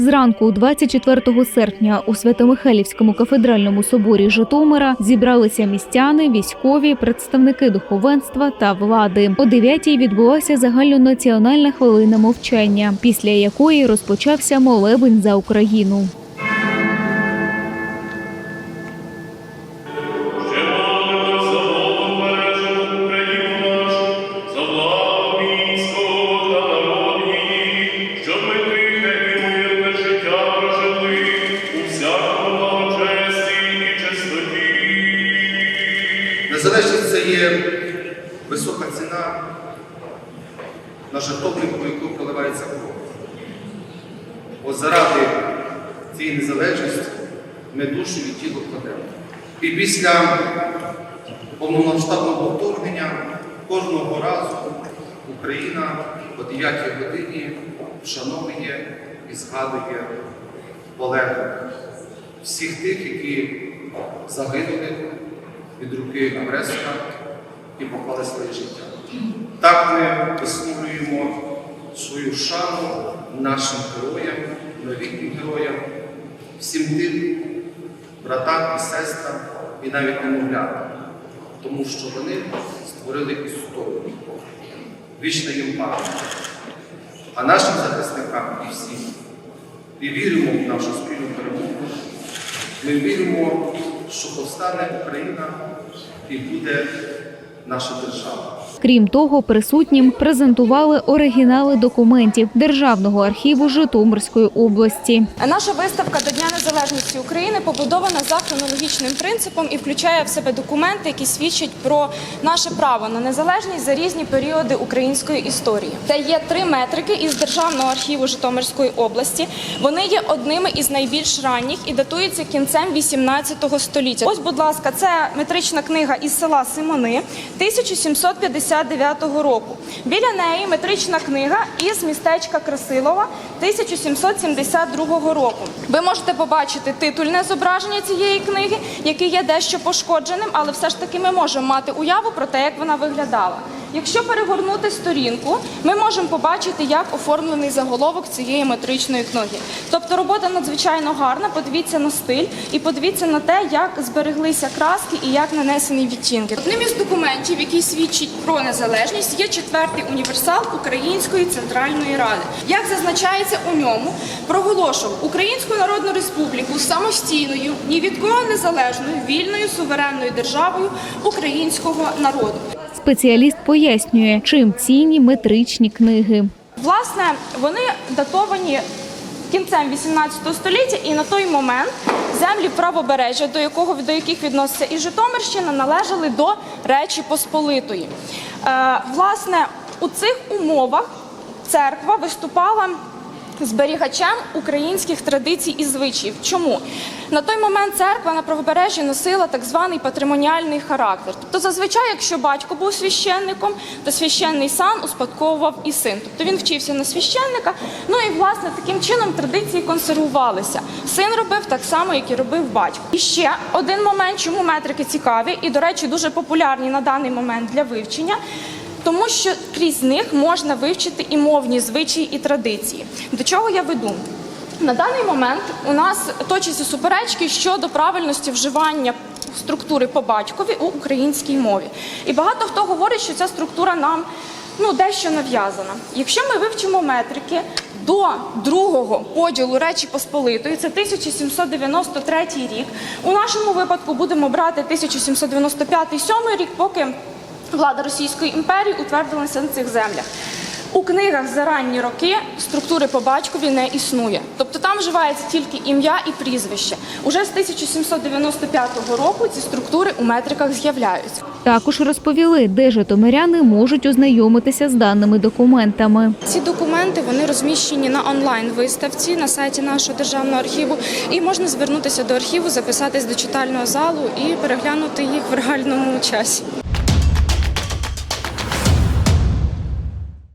Зранку, 24 серпня, у Свято-Михайлівському кафедральному соборі Житомира зібралися містяни, військові, представники духовенства та влади. О 9-й відбулася загальнонаціональна хвилина мовчання, після якої розпочався молебень за Україну. Незалежність це є висока ціна на жертовнику, яку проливається кров. От заради цієї незалежності ми душу і тіло кладемо. І після повномасштабного вторгнення кожного разу Україна о 9 годині вшановує і згадує полеглих всіх тих, які загинули від руки агресора і поклали своє життя. Так ми висловлюємо свою шану нашим героям, новітнім героям, всім тим братам і сестрам, і навіть немовлятам, тому що вони створили історію. Вічна їм пам'ять. А нашим захисникам і всім. І віримо в нашу спільну перемогу. Ми віримо, що повстане Україна і буде наша держава. Крім того, присутнім презентували оригінали документів Державного архіву Житомирської області. Наша виставка до Дня Незалежності України побудована за хронологічним принципом і включає в себе документи, які свідчать про наше право на незалежність за різні періоди української історії. Це є три метрики із Державного архіву Житомирської області. Вони є одними із найбільш ранніх і датуються кінцем 18 століття. Ось, будь ласка, це метрична книга із села Симони 1759 року. Біля неї метрична книга із містечка Красилова 1772 року. Ви можете побачити титульне зображення цієї книги, яке є дещо пошкодженим, але все ж таки ми можемо мати уяву про те, як вона виглядала. Якщо перегорнути сторінку, ми можемо побачити, як оформлений заголовок цієї метричної книги. Тобто робота надзвичайно гарна. Подивіться на стиль і подивіться на те, як збереглися краски і як нанесені відтінки. Одним із документів, який свідчить про незалежність, є четвертий універсал Української центральної ради. Як зазначається у ньому, проголошував Українську Народну Республіку самостійною, ні від кого незалежною, вільною суверенною державою українського народу. Спеціаліст пояснює, чим цінні метричні книги. Власне, вони датовані кінцем 18 століття, і на той момент землі правобережжя, до якого до яких відноситься і Житомирщина, належали до Речі Посполитої. Е, власне, у цих умовах церква виступала зберігачем українських традицій і звичаїв. Чому? На той момент церква на правобережжі носила так званий патримоніальний характер. Тобто, зазвичай, якщо батько був священником, то священний сан успадковував і син. Тобто він вчився на священника. Ну і власне таким чином традиції консервувалися. Син робив так само, як і робив батько. І ще один момент, чому метрики цікаві, і, до речі, дуже популярні на даний момент для вивчення. Тому що крізь них можна вивчити і мовні звичаї і традиції. До чого я веду? На даний момент у нас точаться суперечки щодо правильності вживання структури по батькові у українській мові. І багато хто говорить, що ця структура нам ну, дещо нав'язана. Якщо ми вивчимо метрики до другого поділу Речі Посполитої, це 1793 рік. У нашому випадку будемо брати 1795-7 рік, поки влада Російської імперії утвердилася на цих землях. У книгах за ранні роки структури по батькові не існує. Тобто там вживається тільки ім'я і прізвище. Уже з 1795 року ці структури у метриках з'являються. Також розповіли, де житомиряни можуть ознайомитися з даними документами. Ці документи вони розміщені на онлайн-виставці на сайті нашого державного архіву, і можна звернутися до архіву, записатись до читального залу і переглянути їх в реальному часі.